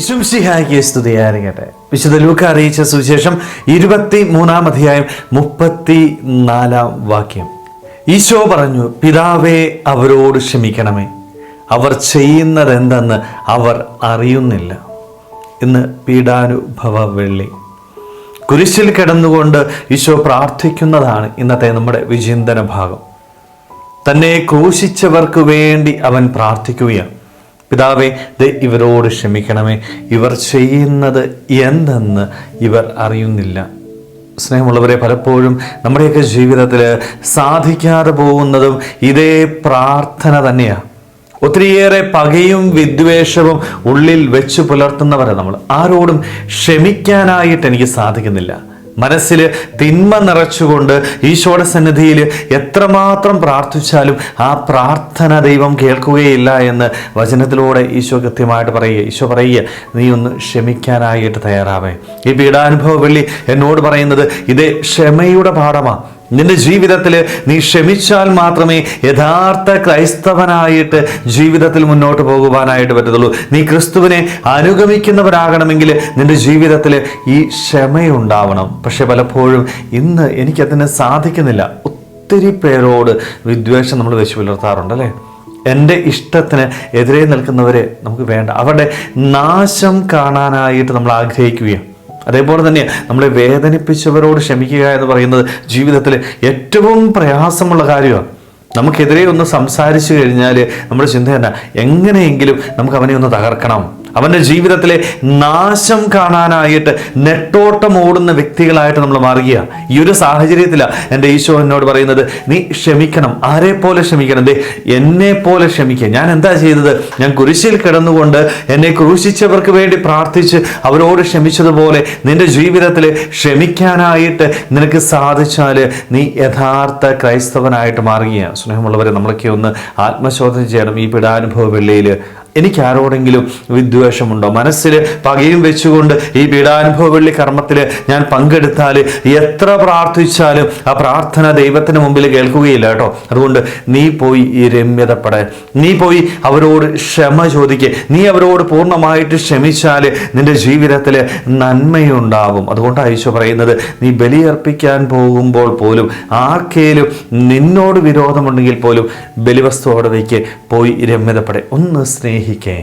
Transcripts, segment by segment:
വിശുംസിഹായിക്ക് സ്തുതിയായിരിക്കട്ടെ വിശുദ്ധ ലൂക്ക അറിയിച്ച സുവിശേഷം ഇരുപത്തി മൂന്നാം അധ്യായം മുപ്പത്തി നാലാം വാക്യം. ഈശോ പറഞ്ഞു പിതാവേ അവരോട് ക്ഷമിക്കണമേ. അവർ ചെയ്യുന്നതെന്തെന്ന് അവർ അറിയുന്നില്ല. ഇന്ന് പീഡാനുഭവ വെള്ളി. കുരിശിൽ കിടന്നുകൊണ്ട് ഈശോ പ്രാർത്ഥിക്കുന്നതാണ് ഇന്നത്തെ നമ്മുടെ വിചിന്തന ഭാഗം തന്നെ ക്രൂശിച്ചവർക്ക് വേണ്ടി അവൻ പ്രാർത്ഥിക്കുകയാണ്. പിതാവേ ഇത് ഇവരോട് ക്ഷമിക്കണമേ. ഇവർ ചെയ്യുന്നത് എന്തെന്ന് ഇവർ അറിയുന്നില്ല. സ്നേഹമുള്ളവരെ പലപ്പോഴും നമ്മുടെയൊക്കെ ജീവിതത്തിൽ സാധിക്കാതെ പോകുന്നതും ഇതേ പ്രാർത്ഥന തന്നെയാണ് ഒത്തിരിയേറെ പകയും വിദ്വേഷവും ഉള്ളിൽ വെച്ച് പുലർത്തുന്നവരാണ് നമ്മൾ ആരോടും ക്ഷമിക്കാനായിട്ട് എനിക്ക് സാധിക്കുന്നില്ല. മനസ്സിൽ തിന്മ നിറച്ചുകൊണ്ട് ഈശോയുടെ സന്നിധിയിൽ എത്രമാത്രം പ്രാർത്ഥിച്ചാലും ആ പ്രാർത്ഥന ദൈവം കേൾക്കുകയില്ല എന്ന് വചനത്തിലൂടെ ഈശോ കൃത്യമായിട്ട് പറയുക. ഈശോ പറയുക നീ ഒന്ന് ക്ഷമിക്കാനായിട്ട് തയ്യാറാവേ. ഈ പീഡാനുഭവ വെള്ളി എന്നോട് പറയുന്നത് ഇതേ ക്ഷമയുടെ പാഠമാണ് നിന്റെ ജീവിതത്തിൽ നീ ക്ഷമിച്ചാൽ മാത്രമേ യഥാർത്ഥ ക്രൈസ്തവനായിട്ട് ജീവിതത്തിൽ മുന്നോട്ട് പോകുവാനായിട്ട് പറ്റത്തുള്ളൂ. നീ ക്രിസ്തുവിനെ അനുഗമിക്കുന്നവരാകണമെങ്കിൽ നിന്റെ ജീവിതത്തിൽ ഈ ക്ഷമയുണ്ടാവണം. പക്ഷെ പലപ്പോഴും ഇന്ന് എനിക്കതിന് സാധിക്കുന്നില്ല. ഒത്തിരി പേരോട് വിദ്വേഷം നമ്മൾ വെച്ച് പുലർത്താറുണ്ട് അല്ലേ? എന്റെ ഇഷ്ടത്തിന് എതിരെ നിൽക്കുന്നവരെ നമുക്ക് വേണ്ട. അവരുടെ നാശം കാണാനായിട്ട് നമ്മൾ ആഗ്രഹിക്കുകയാണ്. അതേപോലെ തന്നെ നമ്മളെ വേദനിപ്പിച്ചവരോട് ക്ഷമിക്കുക എന്ന് പറയുന്നത് ജീവിതത്തിൽ ഏറ്റവും പ്രയാസമുള്ള കാര്യമാണ്. നമുക്കെതിരെ ഒന്ന് സംസാരിച്ചു കഴിഞ്ഞാൽ നമ്മുടെ ചിന്ത തന്നെ എങ്ങനെയെങ്കിലും നമുക്ക് അവനെ ഒന്ന് തകർക്കണം. അവന്റെ ജീവിതത്തിലെ നാശം കാണാനായിട്ട് നെട്ടോട്ടം ഓടുന്ന വ്യക്തികളായിട്ട് നമ്മൾ മാറുക ഈ ഒരു സാഹചര്യത്തിലാണ് എന്റെ ഈശോ എന്നോട് പറയുന്നത് നീ ക്ഷമിക്കണം ആരെ പോലെ ക്ഷമിക്കണം? ദേ എന്നെ പോലെ ക്ഷമിക്കുക ഞാൻ എന്താ ചെയ്തത്? ഞാൻ കുരിശിൽ കിടന്നുകൊണ്ട് എന്നെ ക്രൂശിച്ചവർക്ക് വേണ്ടി പ്രാർത്ഥിച്ച് അവരോട് ക്ഷമിച്ചതുപോലെ നിന്റെ ജീവിതത്തിൽ ക്ഷമിക്കാനായിട്ട് നിനക്ക് സാധിച്ചാൽ നീ യഥാർത്ഥ ക്രൈസ്തവനായിട്ട് മാറുകയാണ് സ്നേഹമുള്ളവരെ നമ്മളൊക്കെ ഒന്ന് ആത്മശോധന ചെയ്യണം. ഈ പിടാനുഭവ വെള്ളിയിൽ എനിക്ക് ആരോടെങ്കിലും വിദ്വേഷമുണ്ടോ? മനസ്സിൽ പകയും വെച്ചുകൊണ്ട് ഈ പീഡാനുഭവ വെള്ളി കർമ്മത്തിൽ ഞാൻ പങ്കെടുത്താൽ എത്ര പ്രാർത്ഥിച്ചാലും ആ പ്രാർത്ഥന ദൈവത്തിന് മുമ്പിൽ കേൾക്കുകയില്ല കേട്ടോ. അതുകൊണ്ട് നീ പോയി ഈ രമ്യതപ്പെടെ. നീ പോയി അവരോട് ക്ഷമ ചോദിക്കുക നീ അവരോട് പൂർണമായിട്ട് ക്ഷമിച്ചാൽ നിന്റെ ജീവിതത്തിൽ നന്മയുണ്ടാവും. അതുകൊണ്ടാണ് ഈശോ പറയുന്നത് നീ ബലിയർപ്പിക്കാൻ പോകുമ്പോൾ പോലും ആർക്കേലും നിന്നോട് വിരോധമുണ്ടെങ്കിൽ പോലും ബലിവസ്തുവോടെ വയ്ക്ക് പോയി രമ്യതപ്പെടെ. ഒന്ന് സ്നേഹിക്കേ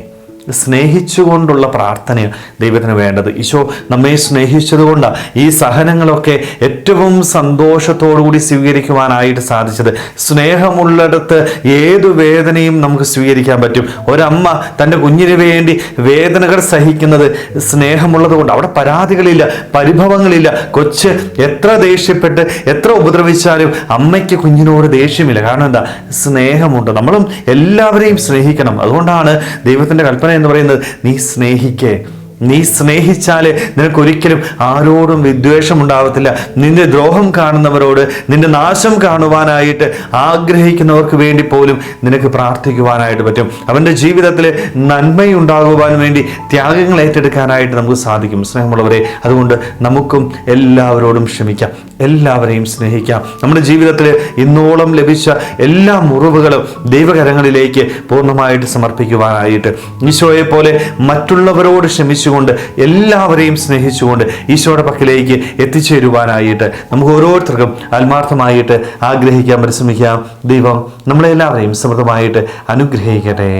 സ്നേഹിച്ചുകൊണ്ടുള്ള പ്രാർത്ഥനയാണ് ദൈവത്തിന് വേണ്ടത്. ഈശോ നമ്മെ സ്നേഹിച്ചതുകൊണ്ട് ഈ സഹനങ്ങളൊക്കെ ഏറ്റവും സന്തോഷത്തോടുകൂടി സ്വീകരിക്കുവാനായിട്ട് സാധിച്ചത്. സ്നേഹമുള്ളിടത്ത് ഏതു വേദനയും നമുക്ക് സ്വീകരിക്കാൻ പറ്റും. ഒരമ്മ തന്റെ കുഞ്ഞിന് വേണ്ടി വേദനകൾ സഹിക്കുന്നത് സ്നേഹമുള്ളത് കൊണ്ട് അവിടെ പരാതികളില്ല പരിഭവങ്ങളില്ല. കൊച്ച് എത്ര ദേഷ്യപ്പെട്ട് എത്ര ഉപദ്രവിച്ചാലും അമ്മയ്ക്ക് കുഞ്ഞിനോട് ദേഷ്യമില്ല. കാരണം എന്താ? സ്നേഹമുണ്ട്. നമ്മളും എല്ലാവരെയും സ്നേഹിക്കണം. അതുകൊണ്ടാണ് ദൈവത്തിന്റെ കൽപ്പന എന്ന് പറയുന്നത് നീ സ്നേഹിക്കേ നീ സ്നേഹിച്ചാൽ നിനക്കൊരിക്കലും ആരോടും വിദ്വേഷം ഉണ്ടാവത്തില്ല. നിന്റെ ദ്രോഹം കാണുന്നവരോട് നിന്റെ നാശം കാണുവാനായിട്ട് ആഗ്രഹിക്കുന്നവർക്ക് വേണ്ടി പോലും നിനക്ക് പ്രാർത്ഥിക്കുവാനായിട്ട് പറ്റും. അവന്റെ ജീവിതത്തിൽ നന്മയുണ്ടാകുവാൻ വേണ്ടി ത്യാഗങ്ങൾ ഏറ്റെടുക്കാനായിട്ട് നമുക്ക് സാധിക്കും. സ്നേഹമുള്ളവരെ അതുകൊണ്ട് നമുക്കും എല്ലാവരോടും ക്ഷമിക്കാം. എല്ലാവരെയും സ്നേഹിക്കാം. നമ്മുടെ ജീവിതത്തിൽ ഇന്നോളം ലഭിച്ച എല്ലാ മുറിവുകളും ദൈവകരങ്ങളിലേക്ക് പൂർണമായിട്ട് സമർപ്പിക്കുവാനായിട്ട് ഈശോയെ പോലെ മറ്റുള്ളവരോട് ക്ഷമിച്ചുകൊണ്ട് എല്ലാവരെയും സ്നേഹിച്ചുകൊണ്ട് ഈശോയുടെ പക്കലേക്ക് എത്തിച്ചേരുവാനായിട്ട് നമുക്ക് ഓരോരുത്തർക്കും ആത്മാർത്ഥമായിട്ട് ആഗ്രഹിക്കാൻ പരിശ്രമിക്കാം. ദൈവം നമ്മളെല്ലാവരെയും സമൃദ്ധമായിട്ട് അനുഗ്രഹിക്കട്ടെ.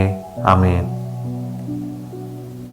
ആമേൻ.